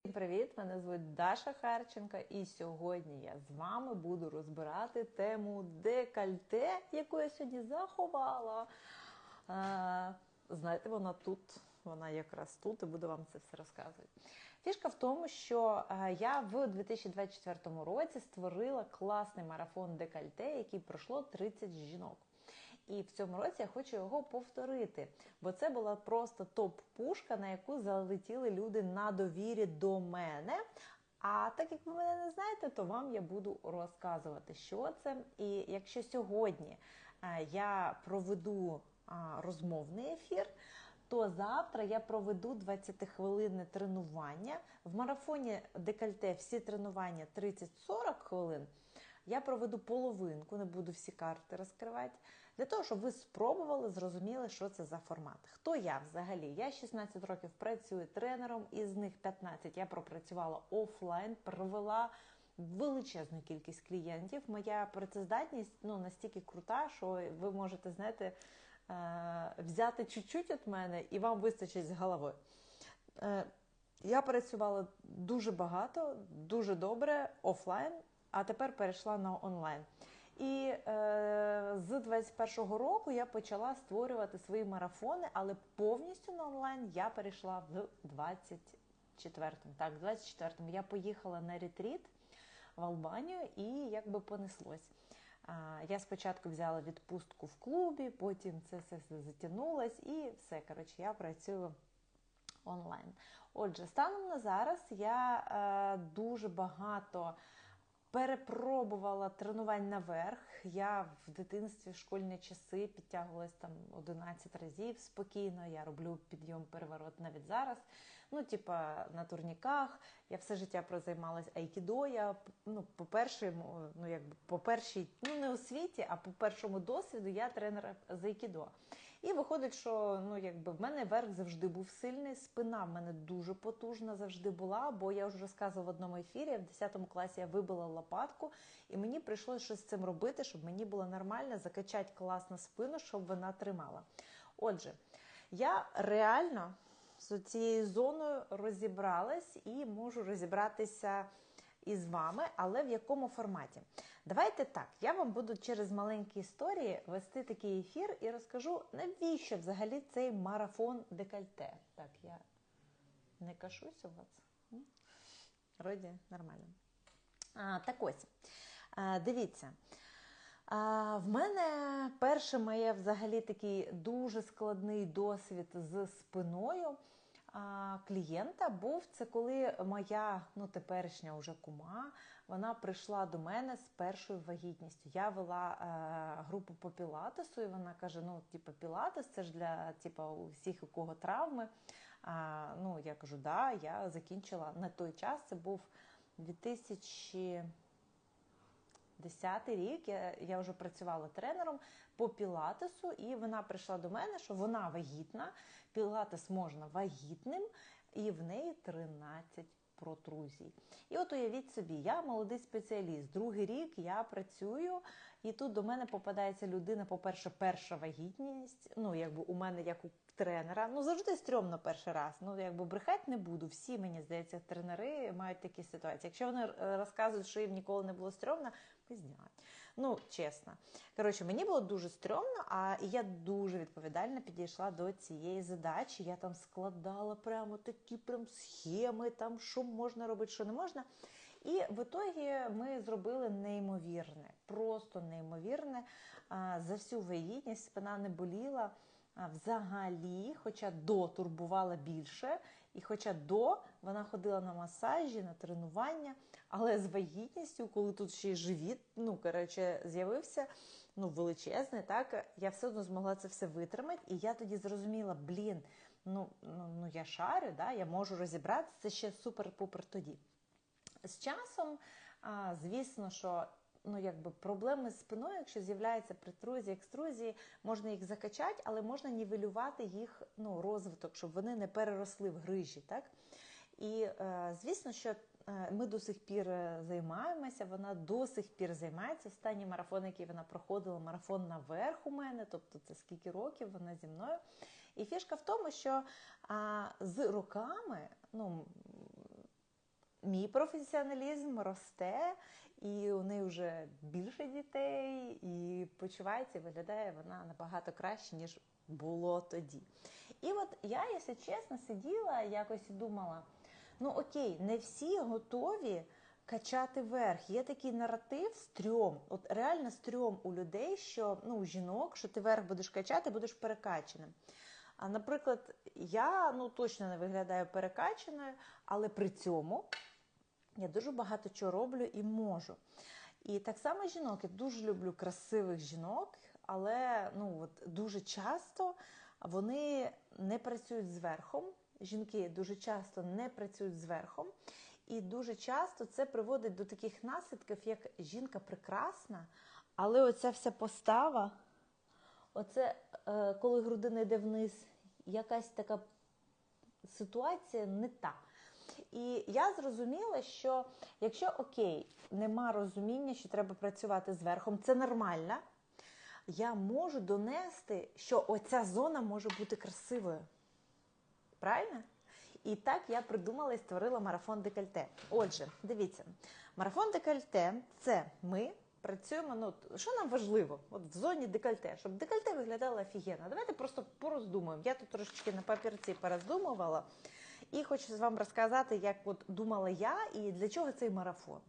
Всім привіт! Мене звуть Даша Харченка, і сьогодні я з вами буду розбирати тему декольте, яку я сьогодні заховала. Е, знаєте, вона тут, вона якраз тут, і буду вам це все розказувати. Фішка в тому, що е, я в 2024 році створила класний марафон декольте, який пройшло 30 жінок. І в цьому році я хочу його повторити, бо це була просто топ-пушка, на яку залетіли люди на довірі до мене. А так як ви мене не знаєте, то вам я буду розказувати, що це. І якщо сьогодні е, я проведу розмовний ефір, то завтра я проведу 20-хвилинне тренування. В марафоні декольте всі тренування 30-40 хвилин. Я проведу половинку, не буду всі карти розкривати, для того, щоб ви спробували, зрозуміли, що це за формат. Хто я взагалі? Я 16 років працюю тренером, із них 15 я пропрацювала офлайн, провела величезну кількість клієнтів. Моя працездатність ну, настільки крута, що ви можете, знаєте, е, взяти чуть-чуть від мене і вам вистачить з головою. Е, я працювала дуже багато, дуже добре офлайн а тепер перейшла на онлайн. І е, з 21-го року я почала створювати свої марафони, але повністю на онлайн я перейшла в 24-му. Так, 24-му я поїхала на ретріт в Албанію і якби понеслось. Я спочатку взяла відпустку в клубі, потім це все затягнулось і все. Коротше, я працюю онлайн. Отже, станом на зараз я е, дуже багато перепробувала тренувань наверх. Я в дитинстві в школьні часи підтягувалась там 11 разів спокійно. Я роблю підйом переворот навіть зараз. Ну, типа на турніках. Я все життя прозаймалась айкідо. Я ну, по першому, ну якби по першій, ну не освіті, а по першому досвіду я тренер з айкідо. І виходить, що ну якби в мене верх завжди був сильний, спина в мене дуже потужна завжди була, бо я вже розказувала в одному ефірі, в 10 класі я вибила лопатку, і мені прийшлося щось з цим робити, щоб мені було нормально закачати класно спину, щоб вона тримала. Отже, я реально з цією зоною розібралась і можу розібратися із вами, але в якому форматі? Давайте так, я вам буду через маленькі історії вести такий ефір і розкажу, навіщо взагалі цей марафон декольте. Так, я не кашусь у вас. Роді нормально. А, Так ось, а, дивіться. А, В мене перше моє взагалі такий дуже складний досвід з спиною клієнта був це коли моя ну теперішня уже кума вона прийшла до мене з першою вагітністю. Я вела е, групу по пілатесу, і вона каже: Ну, типу, пілатес це ж для типу, усіх, у кого травми. А, Ну, я кажу, да, я закінчила на той час. Це був 2000 Десятий рік я я вже працювала тренером по пілатесу, і вона прийшла до мене, що вона вагітна, пілатес можна вагітним, і в неї 13 протрузій. І от уявіть собі, я молодий спеціаліст. Другий рік я працюю, і тут до мене попадається людина, по-перше, перша вагітність. Ну, якби у мене як у тренера. Ну, завжди стрьомно перший раз. Ну, якби брехати не буду. Всі, мені здається, тренери мають такі ситуації. Якщо вони е, розказують, що їм ніколи не було стрьомно, пиздять. Ну, чесно. Коротше, мені було дуже стрьомно, а я дуже відповідально підійшла до цієї задачі. Я там складала прямо такі прям схеми, там що можна робити, що не можна. І в ітогі ми зробили неймовірне, просто неймовірне. За всю вагітність спина не боліла взагалі, хоча до турбувала більше, і хоча до вона ходила на масажі, на тренування, але з вагітністю, коли тут ще й живіт, ну коротше, з'явився ну, величезний, так я все одно змогла це все витримати. І я тоді зрозуміла, блін, ну ну, ну я шарю, да, я можу розібратися це ще супер-пупер тоді. З часом, а, звісно, що ну, якби проблеми з спиною, якщо з'являються притрузії, екструзії, можна їх закачати, але можна нівелювати їх ну, розвиток, щоб вони не переросли в грижі. Так? І е, звісно, що е, ми до сих пір е, займаємося, вона до сих пір займається. Останній марафон, який вона проходила, марафон наверх у мене, тобто це скільки років вона зі мною. І фішка в тому, що а, з роками, ну, мій професіоналізм росте, і у неї вже більше дітей, і почувається, і виглядає вона набагато краще, ніж було тоді. І от я, якщо чесно, сиділа якось і думала: ну окей, не всі готові качати верх. Є такий наратив стрьом, от реально стрьом у людей, що ну, у жінок, що ти верх будеш качати, будеш перекаченим. А наприклад, я ну точно не виглядаю перекачаною, але при цьому я дуже багато чого роблю і можу. І так само жінок, я дуже люблю красивих жінок, але ну от дуже часто вони не працюють з верхом. Жінки дуже часто не працюють з верхом. І дуже часто це приводить до таких наслідків, як жінка прекрасна, але оця вся постава, оце е, коли грудина йде вниз, якась така ситуація не та. І я зрозуміла, що якщо окей, нема розуміння, що треба працювати з верхом, це нормально, я можу донести, що оця зона може бути красивою. Правильно? І так я придумала і створила марафон декольте. Отже, дивіться, марафон декольте це ми працюємо. Ну, що нам важливо? От в зоні декольте, щоб декольте виглядало офігенно. Давайте просто пороздумуємо. Я тут трошечки на папірці пороздумувала. І хочу вам розказати, як от думала я і для чого цей марафон.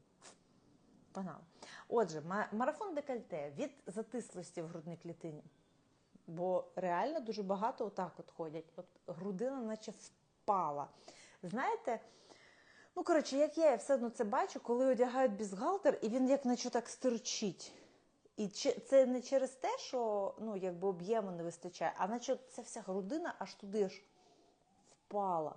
Погнали. Отже, марафон декольте від затислості в грудній клітині. Бо реально дуже багато отак от ходять. От грудина, наче впала. Знаєте, ну, коротше, як я, я все одно це бачу, коли одягають бізгалтер, і він як наче так стирчить. І це не через те, що ну, якби об'єму не вистачає, а наче ця вся грудина аж туди ж впала.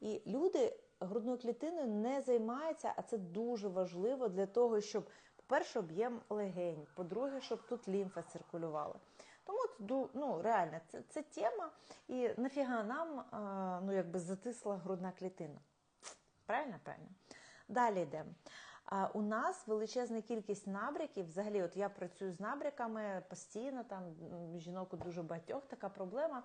І люди грудною клітиною не займаються, а це дуже важливо для того, щоб, по-перше, об'єм легень, по-друге, щоб тут лімфа циркулювала. Тому ну, реально, це це тема, і нафіга нам ну, якби затисла грудна клітина. Правильно? Правильно. Далі йдемо. У нас величезна кількість набряків. Взагалі, от я працюю з набряками постійно, там жінок у дуже багатьох така проблема.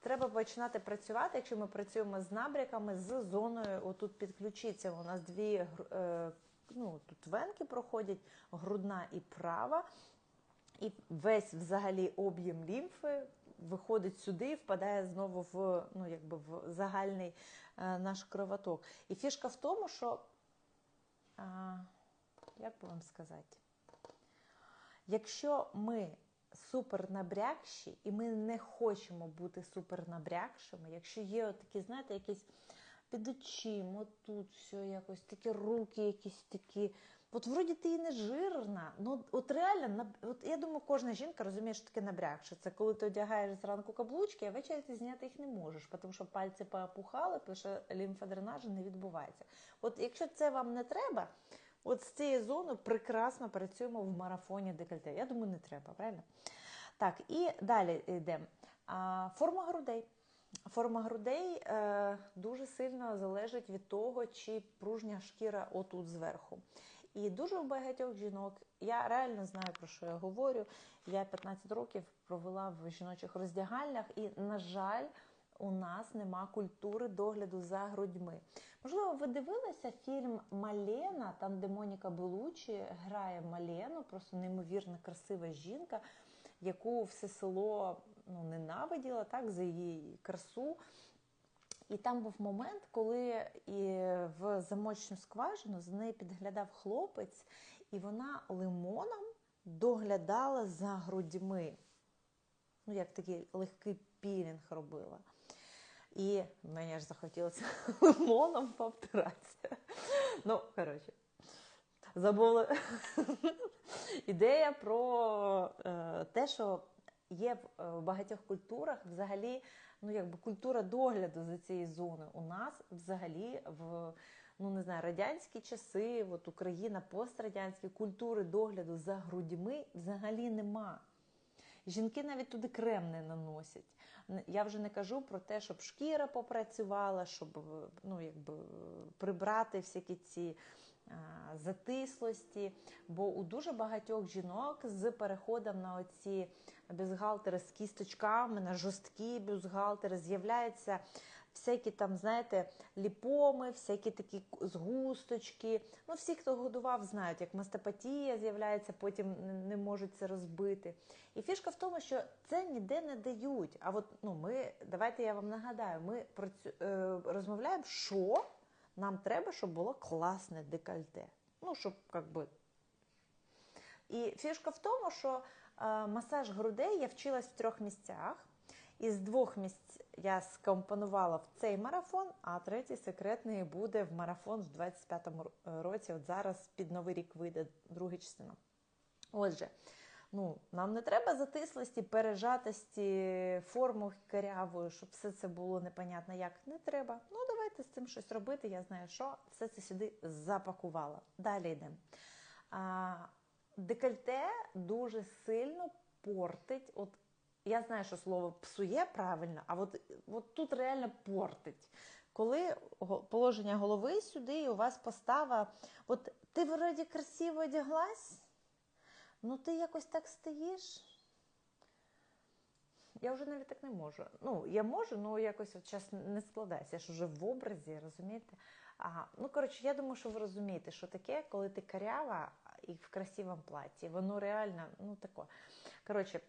Треба починати працювати, якщо ми працюємо з набряками, з зоною отут підключиться. У нас дві е, ну, тут венки проходять, грудна і права. І весь взагалі об'єм лімфи виходить сюди і впадає знову в ну, якби в загальний е, наш кровоток. І фішка в тому, що, а, як би вам сказати, якщо ми супернабрякші, і ми не хочемо бути супернабрякшими, якщо є такі, знаєте, якісь під очима, тут все якось такі руки, якісь такі. От вроді ти і не жирна. Ну от реально, от я думаю, кожна жінка розуміє, що таке набрякше. Це коли ти одягаєш зранку каблучки, а ввечері ти зняти їх не можеш, тому що пальці поопухали, тому що лімфодренажу не відбувається. От якщо це вам не треба, от з цією зоною прекрасно працюємо в марафоні декольте. Я думаю, не треба, правильно? Так, і далі йдемо. Форма грудей. Форма грудей е, дуже сильно залежить від того, чи пружня шкіра отут зверху. І дуже у багатьох жінок, я реально знаю, про що я говорю. Я 15 років провела в жіночих роздягальнях, і, на жаль, у нас нема культури догляду за грудьми. Можливо, ви дивилися фільм Малена, там де Моніка Белучі грає Малену, просто неймовірно красива жінка, яку все село ну, ненавиділо так, за її красу. І там був момент, коли і в замочну скважину за нею підглядав хлопець, і вона лимоном доглядала за грудьми. Ну, як такий легкий пілінг робила. І мені ж захотілося лимоном повтиратися. Ну, коротше, забула ідея про е, те, що є в е, багатьох культурах взагалі ну якби культура догляду за цією зоною. У нас взагалі в ну не знаю радянські часи, от Україна пострадянські культури догляду за грудьми взагалі нема. Жінки навіть туди крем не наносять. Я вже не кажу про те, щоб шкіра попрацювала, щоб ну, якби, прибрати всякі ці затислості. Бо у дуже багатьох жінок з переходом на оці бюстгальтери з кісточками, на жорсткі бюстгальтери з'являється всякі там, знаєте, ліпоми, всякі такі згусточки. Ну, всі, хто годував, знають, як мастопатія з'являється, потім не можуть це розбити. І фішка в тому, що це ніде не дають. А от ну, ми, давайте я вам нагадаю, ми працю, е, розмовляємо, що нам треба, щоб було класне декольте. Ну, щоб як би. І фішка в тому, що е, масаж грудей я вчилась в трьох місцях. Із двох місць я скомпонувала в цей марафон, а третій секретний буде в марафон в 25-му році. От зараз під новий рік вийде друга частина. Отже, ну, нам не треба затислості, пережатості, форму карявою, щоб все це було непонятно як. Не треба. Ну, давайте з цим щось робити. Я знаю, що все це сюди запакувала. Далі йдемо. Декольте дуже сильно портить. От я знаю, що слово псує правильно, а от, от тут реально портить. Коли положення голови сюди, і у вас постава, от ти вроді красиво одяглась, ну ти якось так стоїш. Я вже навіть так не можу. Ну, я можу, але якось от час не складається. Я ж вже в образі, розумієте? Ага. Ну, коротше, я думаю, що ви розумієте, що таке, коли ти карява і в красивому платі. Воно реально, ну тако. Коротше,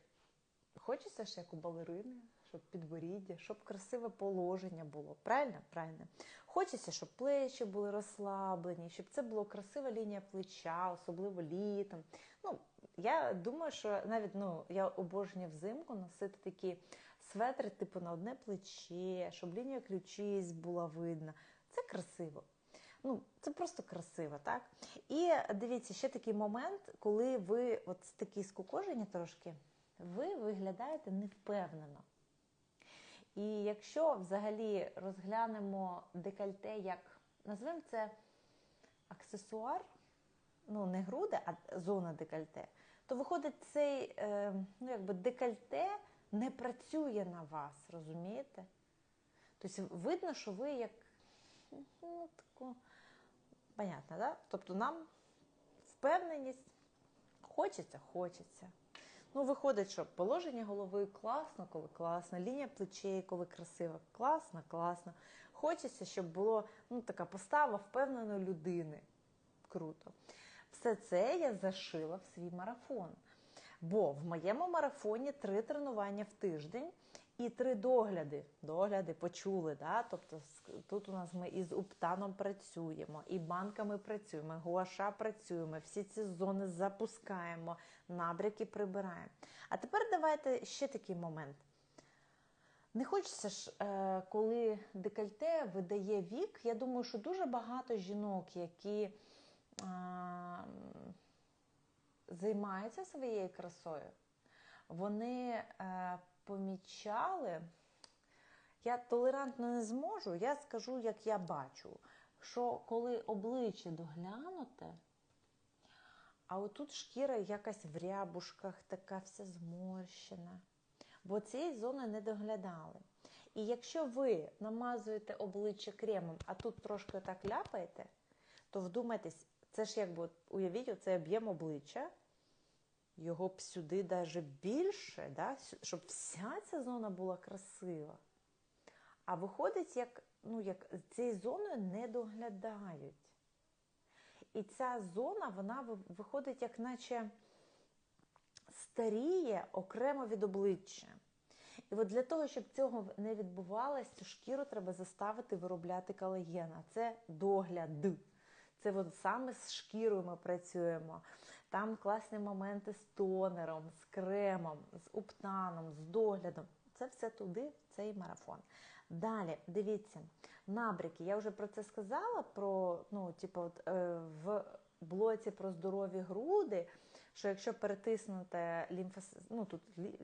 Хочеться ж як у балерини, щоб підборіддя, щоб красиве положення було. Правильно? Правильно. Хочеться, щоб плечі були розслаблені, щоб це була красива лінія плеча, особливо літом. Ну, Я думаю, що навіть ну, я обожнюю взимку носити такі светри, типу на одне плече, щоб лінія ключиць була видна. Це красиво. Ну, Це просто красиво, так? І дивіться, ще такий момент, коли ви от такі скукожені трошки ви виглядаєте невпевнено. І якщо взагалі розглянемо декольте як, назвемо це аксесуар, ну не груди, а зона декольте, то виходить, цей е, ну, якби декольте не працює на вас, розумієте? Тобто видно, що ви як ну, тако, понятно, да? Тобто нам впевненість хочеться, хочеться. Ну, виходить, що положення голови класно, коли класно, лінія плечей, коли красива, класно, класно. Хочеться, щоб було ну, така постава впевненої людини. Круто. Все це я зашила в свій марафон. Бо в моєму марафоні три тренування в тиждень і три догляди. Догляди почули. Да? Тобто тут у нас ми із уптаном працюємо, і банками працюємо, гуаша працюємо, всі ці зони запускаємо, набряки прибираємо. А тепер давайте ще такий момент. Не хочеться ж, е, коли декольте видає вік, я думаю, що дуже багато жінок, які займаються своєю красою, вони е, помічали, я толерантно не зможу, я скажу, як я бачу, що коли обличчя доглянуте, а отут шкіра якась в рябушках, така вся зморщена. Бо цієї зони не доглядали. І якщо ви намазуєте обличчя кремом, а тут трошки так ляпаєте, то вдумайтесь, це ж якби уявіть, оцей об'єм обличчя, його б сюди навіть більше, да, щоб вся ця зона була красива. А виходить, як ну, як цією зоною не доглядають. І ця зона, вона виходить, як наче старіє окремо від обличчя. І от для того, щоб цього не відбувалося, цю шкіру треба заставити виробляти колаген. А Це догляд. Це от саме з шкірою ми працюємо. Там класні моменти з тонером, з кремом, з уптаном, з доглядом. Це все туди, цей марафон. Далі, дивіться, набряки. Я вже про це сказала, про, ну, типу, от, е, в блоці про здорові груди, що якщо перетиснути лімфос... ну, тут лі...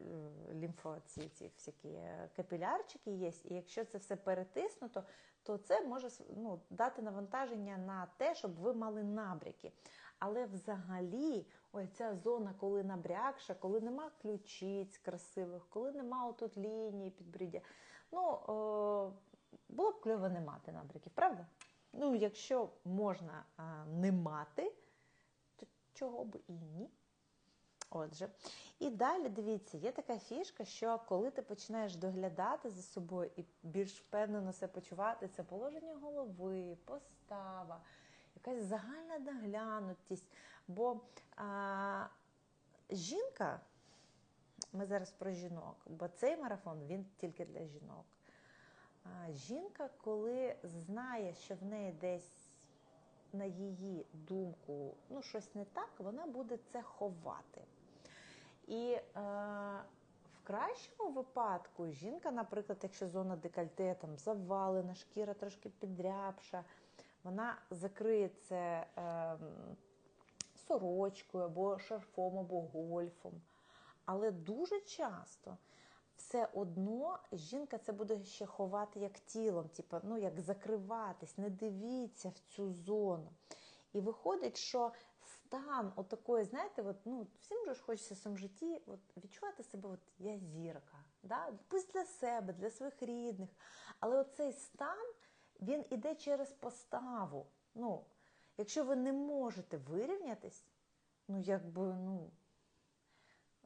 Е, ці всякі е, капілярчики є, і якщо це все перетиснуто, то це може ну, дати навантаження на те, щоб ви мали набряки. Але взагалі, ось ця зона, коли набрякша, коли нема ключиць красивих, коли нема отут лінії підбріддя, ну, о, було б кльово не мати набряків, правда? Ну, якщо можна а, не мати, то чого б і ні. Отже, і далі дивіться, є така фішка, що коли ти починаєш доглядати за собою і більш впевнено себе почувати, це положення голови, постава, якась загальна доглянутість. Бо а, жінка, ми зараз про жінок, бо цей марафон він тільки для жінок. А, жінка, коли знає, що в неї десь на її думку ну, щось не так, вона буде це ховати. І е, в кращому випадку жінка, наприклад, якщо зона декольте там завалена, шкіра трошки підрябша, вона закриє це е, сорочкою або шарфом, або гольфом. Але дуже часто все одно жінка це буде ще ховати як тілом, типу, ну як закриватись, не дивіться в цю зону. І виходить, що стан отакої, знаєте, от, ну, всім же ж хочеться в своєму житті от, відчувати себе, от я зірка, да? пусть для себе, для своїх рідних. Але оцей стан він іде через поставу. Ну, Якщо ви не можете вирівнятись, ну якби, ну,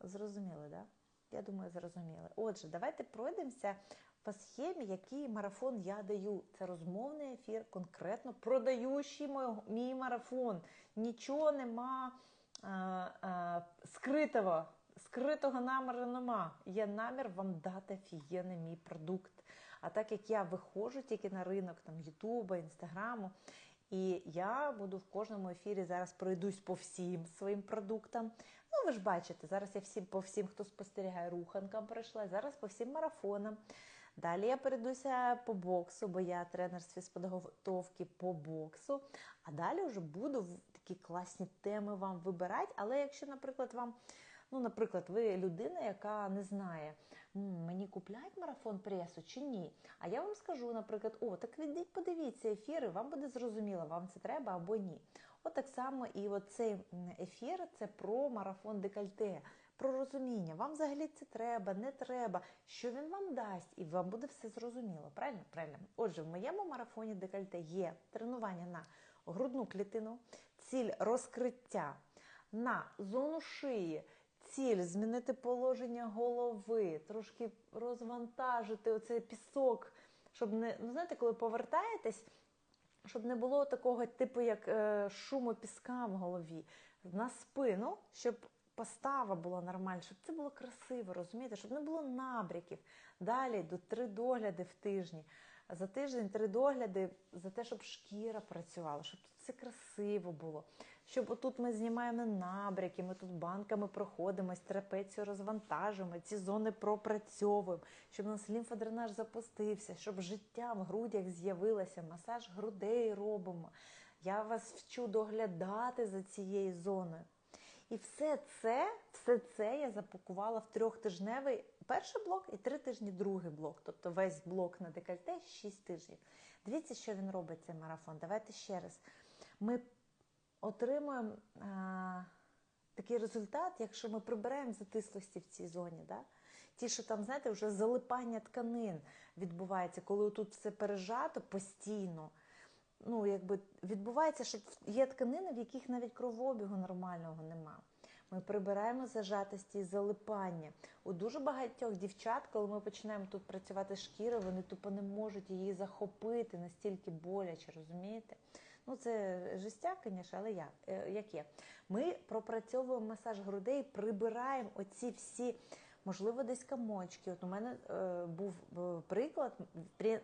зрозуміли, да? Я думаю, зрозуміли. Отже, давайте пройдемося по схемі, який марафон я даю. Це розмовний ефір, конкретно продаючий мій марафон. Нічого нема а, а, скритого, скритого наміру нема. Є намір вам дати офігенний мій продукт. А так як я виходжу тільки на ринок там Ютуба, Інстаграму, і я буду в кожному ефірі зараз пройдусь по всім своїм продуктам. Ну, ви ж бачите, зараз я всім по всім, хто спостерігає, руханкам пройшла, зараз по всім марафонам. Далі я перейдуся по боксу, бо я тренер з фізподготовки по боксу. А далі вже буду такі класні теми вам вибирати. Але якщо, наприклад, вам, ну, наприклад, ви людина, яка не знає, мені купляють марафон пресу чи ні. А я вам скажу, наприклад, о, так відіть, подивіться ефіри, вам буде зрозуміло, вам це треба або ні. От так само і цей ефір це про марафон декольте, про розуміння. Вам взагалі це треба, не треба, що він вам дасть, і вам буде все зрозуміло. Правильно? Правильно. Отже, в моєму марафоні декольте є тренування на грудну клітину, ціль розкриття на зону шиї. Ціль змінити положення голови, трошки розвантажити оцей пісок, щоб не ну знаєте, коли повертаєтесь, щоб не було такого типу, як е, шуму піска в голові, на спину, щоб постава була нормальна, щоб це було красиво, розумієте, щоб не було набряків. Далі до три догляди в тижні. За тиждень три догляди за те, щоб шкіра працювала, щоб тут все красиво було. Щоб отут ми знімаємо набряки, ми тут банками проходимось, трапецію розвантажуємо, ці зони пропрацьовуємо, щоб у нас лімфодренаж запустився, щоб життя в грудях з'явилося, масаж грудей робимо. Я вас вчу доглядати за цією зоною. І все це все це я запакувала в трьохтижневий перший блок і три тижні другий блок. Тобто весь блок на декольте 6 тижнів. Дивіться, що він робить цей марафон. Давайте ще раз. Ми отримуємо а, такий результат, якщо ми прибираємо затислості в цій зоні. Да? Ті, що там, знаєте, вже залипання тканин відбувається, коли тут все пережато постійно. Ну, якби відбувається, що є тканини, в яких навіть кровообігу нормального нема. Ми прибираємо зажатості і залипання. У дуже багатьох дівчат, коли ми починаємо тут працювати шкірою, вони тупо не можуть її захопити настільки боляче, розумієте? Ну, це жестяк, звісно, але як, е, як є. Ми пропрацьовуємо масаж грудей, прибираємо оці всі, можливо, десь комочки. От у мене е, був е, приклад,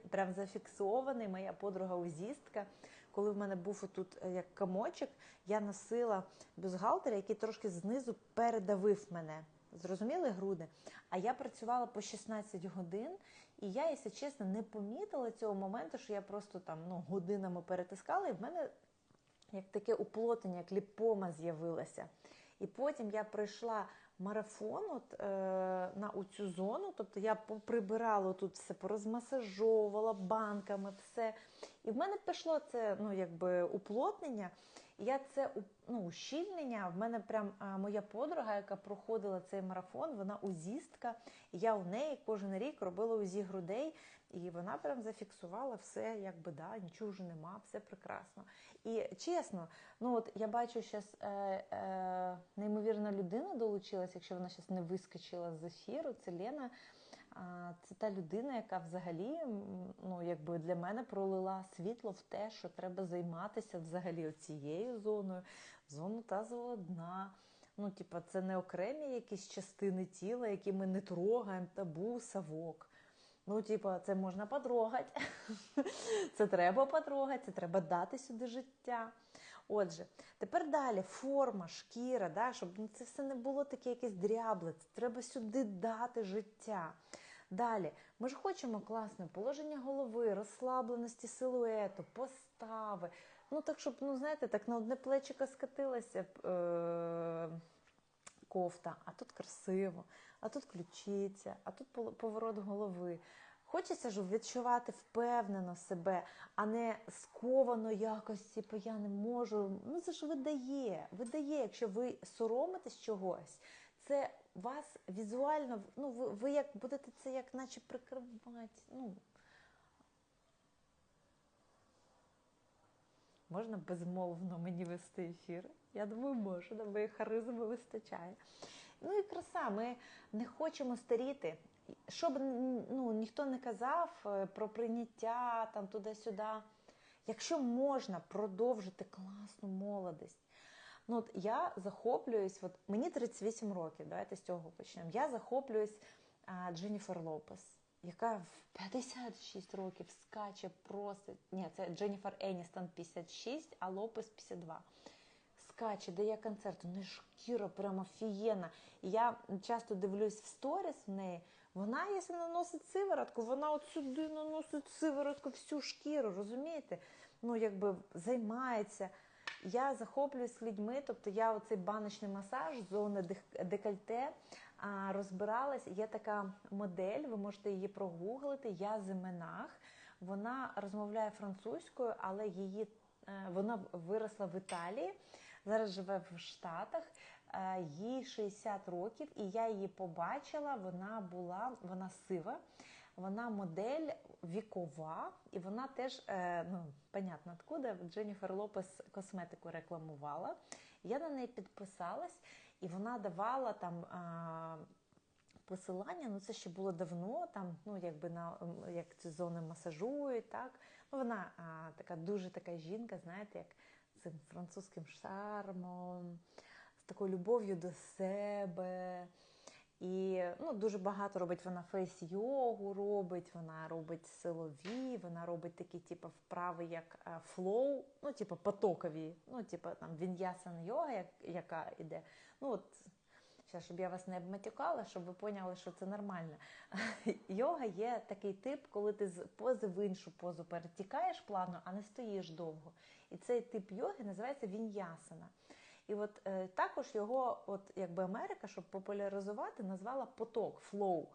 прям зафіксований, моя подруга-узістка. Коли в мене був тут е, як комочок, я носила бюстгальтер, який трошки знизу передавив мене. Зрозуміли груди? А я працювала по 16 годин, і я, якщо чесно, не помітила цього моменту, що я просто там ну, годинами перетискала, і в мене як таке уплотнення, як ліпома з'явилася. І потім я пройшла марафон от, е, на цю зону, тобто я прибирала тут все, порозмасажовувала банками, все. І в мене пішло це ну, якби уплотнення. Я це ну, ущільнення. В мене прям моя подруга, яка проходила цей марафон, вона узістка. І я у неї кожен рік робила УЗІ грудей, і вона прям зафіксувала все, якби да, нічого вже нема, все прекрасно. І чесно, ну от я бачу, зараз е, е, неймовірна людина долучилась, якщо вона зараз не вискочила з ефіру, це Лена. Це та людина, яка взагалі ну, якби для мене пролила світло в те, що треба займатися взагалі цією зоною, зону тазового дна. Ну, типа, це не окремі якісь частини тіла, які ми не трогаємо, табу, совок. Ну, типа, це можна потрогати. Це треба потрогати, це треба дати сюди життя. Отже, тепер далі форма, шкіра, да, щоб ну, це все не було таке якесь дрябле. Це треба сюди дати життя. Далі, ми ж хочемо класне положення голови, розслабленості силуету, постави. Ну так, щоб, ну знаєте, так на одне плечико скатилася е- кофта, а тут красиво, а тут ключиця, а тут поворот голови. Хочеться ж відчувати впевнено себе, а не сковано якось, типу, я не можу. Ну це ж видає, видає, якщо ви соромитесь чогось, це вас візуально, ну ви, ви як будете це як наче прикривати. Ну, Можна безмовно мені вести ефір? Я думаю, можна, бо харизми вистачає. Ну і краса, ми не хочемо старіти. Щоб ну, ніхто не казав е, про прийняття там туди-сюди. Якщо можна продовжити класну молодість. Ну, от я захоплююсь, от мені 38 років, давайте з цього почнемо. Я захоплююсь а, Дженніфер Лопес, яка в 56 років скаче просто. Ні, це Дженніфер Еністон 56, а Лопес 52. Скаче, дає концерт, у неї шкіра прямо фієна. Я часто дивлюсь в сторіс в неї. Вона, якщо наносить сиворотку, вона от сюди наносить сиворотку всю шкіру, розумієте? Ну, якби займається. Я захоплююсь людьми, тобто я оцей баночний масаж, зони дек- декольте розбиралась. Є така модель, ви можете її прогуглити. Я Зименах. Вона розмовляє французькою, але її е, вона виросла в Італії. Зараз живе в Штатах. Е, Їй 60 років, і я її побачила. Вона була вона сива. Вона модель вікова, і вона теж, е, ну, понятно, откуда Дженніфер Лопес косметику рекламувала. Я на неї підписалась, і вона давала там посилання. Ну, це ще було давно, там, ну, якби на як ці зони масажують, так. Ну, вона а, така дуже така жінка, знаєте, як цим французьким шармом, з такою любов'ю до себе. І ну, дуже багато робить вона фейс-йогу робить, вона робить силові, вона робить такі типу, вправи, як е, флоу, ну, типу, потокові, ну, типу там він'ясан йога, як, яка іде. Ну, от, Зараз, щоб я вас не обматюкала, щоб ви поняли, що це нормально. Йога є такий тип, коли ти з пози в іншу позу перетікаєш плавно, а не стоїш довго. І цей тип йоги називається він'ясана. І от е, також його, от якби Америка, щоб популяризувати, назвала поток, флоу.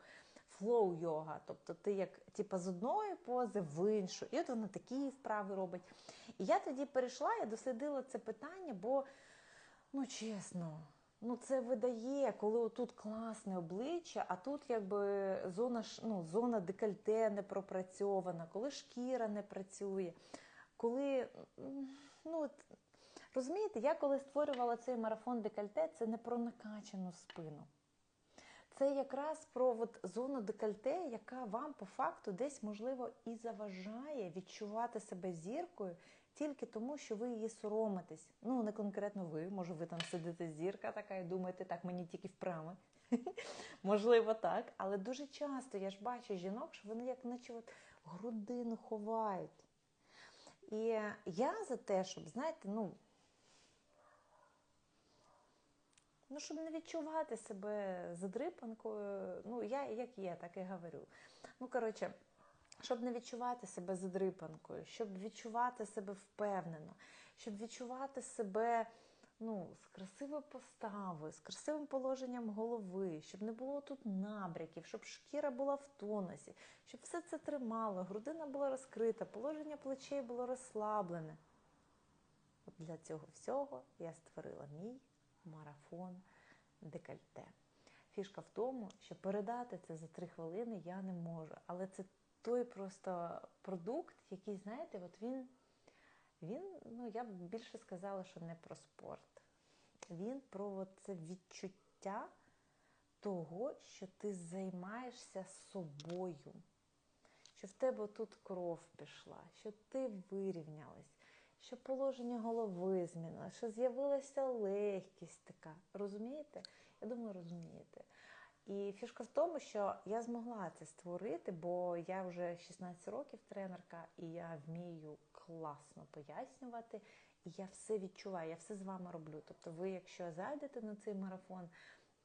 Флоу йога. Тобто ти як типа, з одної пози в іншу. І от вона такі вправи робить. І я тоді перейшла, я дослідила це питання, бо, ну чесно, ну це видає, коли отут класне обличчя, а тут якби зона, ну, зона декольте не пропрацьована, коли шкіра не працює, коли. ну, Розумієте, я коли створювала цей марафон декольте, це не про накачану спину. Це якраз про от зону декольте, яка вам по факту десь, можливо, і заважає відчувати себе зіркою тільки тому, що ви її соромитесь. Ну, не конкретно ви, може, ви там сидите зірка така і думаєте, так, мені тільки вправи. Можливо, так. Але дуже часто я ж бачу жінок, що вони як наче от грудину ховають. І я за те, щоб, знаєте, ну. Ну, щоб не відчувати себе задрипанкою, ну, я як є, так і говорю. Ну, коротше, щоб не відчувати себе задрипанкою, щоб відчувати себе впевнено, щоб відчувати себе ну, з красивою поставою, з красивим положенням голови, щоб не було тут набряків, щоб шкіра була в тонусі, щоб все це тримало, грудина була розкрита, положення плечей було розслаблене. От для цього всього я створила мій марафон декольте. Фішка в тому, що передати це за три хвилини я не можу. Але це той просто продукт, який, знаєте, от він, він ну я б більше сказала, що не про спорт. Він про це відчуття того, що ти займаєшся собою, що в тебе тут кров пішла, що ти вирівнялась, що положення голови змінилося, що з'явилася легкість така. Розумієте? Я думаю, розумієте. І фішка в тому, що я змогла це створити, бо я вже 16 років тренерка, і я вмію класно пояснювати, і я все відчуваю, я все з вами роблю. Тобто, ви, якщо зайдете на цей марафон,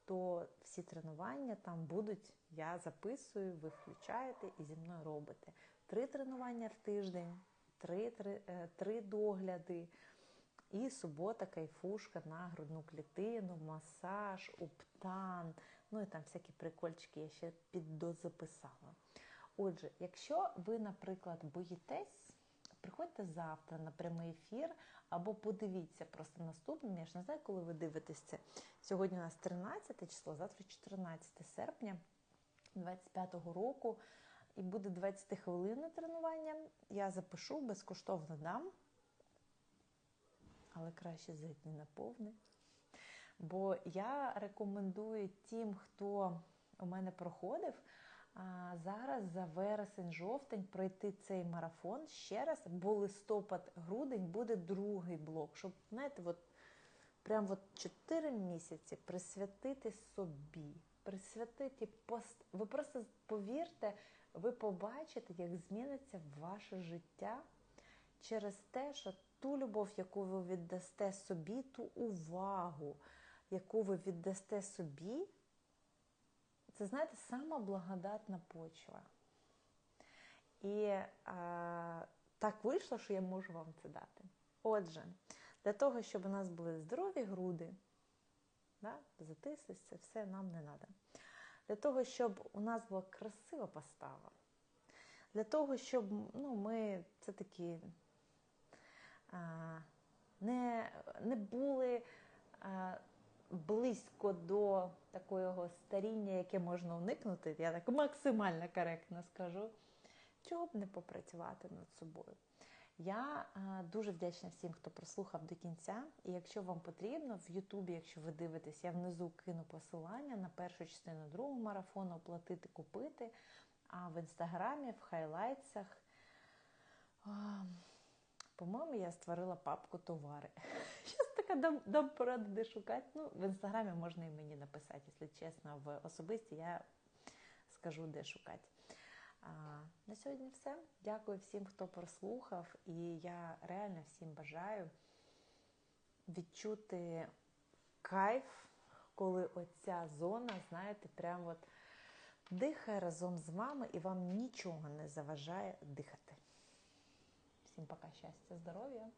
то всі тренування там будуть, я записую, ви включаєте і зі мною робите. Три тренування в тиждень, три, три, е, три догляди. І субота, кайфушка на грудну клітину, масаж, уптан, ну і там всякі прикольчики я ще піддозаписала. Отже, якщо ви, наприклад, боїтесь, приходьте завтра на прямий ефір або подивіться просто наступним. Я ж не знаю, коли ви дивитесь це. Сьогодні у нас 13 число, завтра 14 серпня 25-го року. І буде 20 хвилин тренування. Я запишу, безкоштовно дам але краще зайти на повне. Бо я рекомендую тим, хто у мене проходив, зараз за вересень-жовтень пройти цей марафон ще раз, бо листопад-грудень буде другий блок, щоб, знаєте, от прям от 4 місяці присвятити собі, присвятити пост. Ви просто повірте, ви побачите, як зміниться ваше життя через те, що ту любов, яку ви віддасте собі, ту увагу, яку ви віддасте собі, це, знаєте, сама благодатна почва. І а, так вийшло, що я можу вам це дати. Отже, для того, щоб у нас були здорові груди, да, затислись, це все нам не треба. Для того, щоб у нас була красива постава, для того, щоб ну, ми це такі не не були близько до такого старіння, яке можна уникнути, я так максимально коректно скажу, чого б не попрацювати над собою. Я дуже вдячна всім, хто прослухав до кінця. І якщо вам потрібно, в Ютубі, якщо ви дивитесь, я внизу кину посилання на першу частину другого марафону оплатити, купити. А в інстаграмі, в хайлайтсах. По-моєму, я створила папку товари. Щось така дам, дам пораду, де шукати. Ну, в інстаграмі можна і мені написати, якщо чесно, в особисті я скажу, де шукати. На сьогодні все. Дякую всім, хто прослухав, і я реально всім бажаю відчути кайф, коли оця зона, знаєте, прям от дихає разом з вами і вам нічого не заважає дихати. Всім пока, щастя, здоров'я!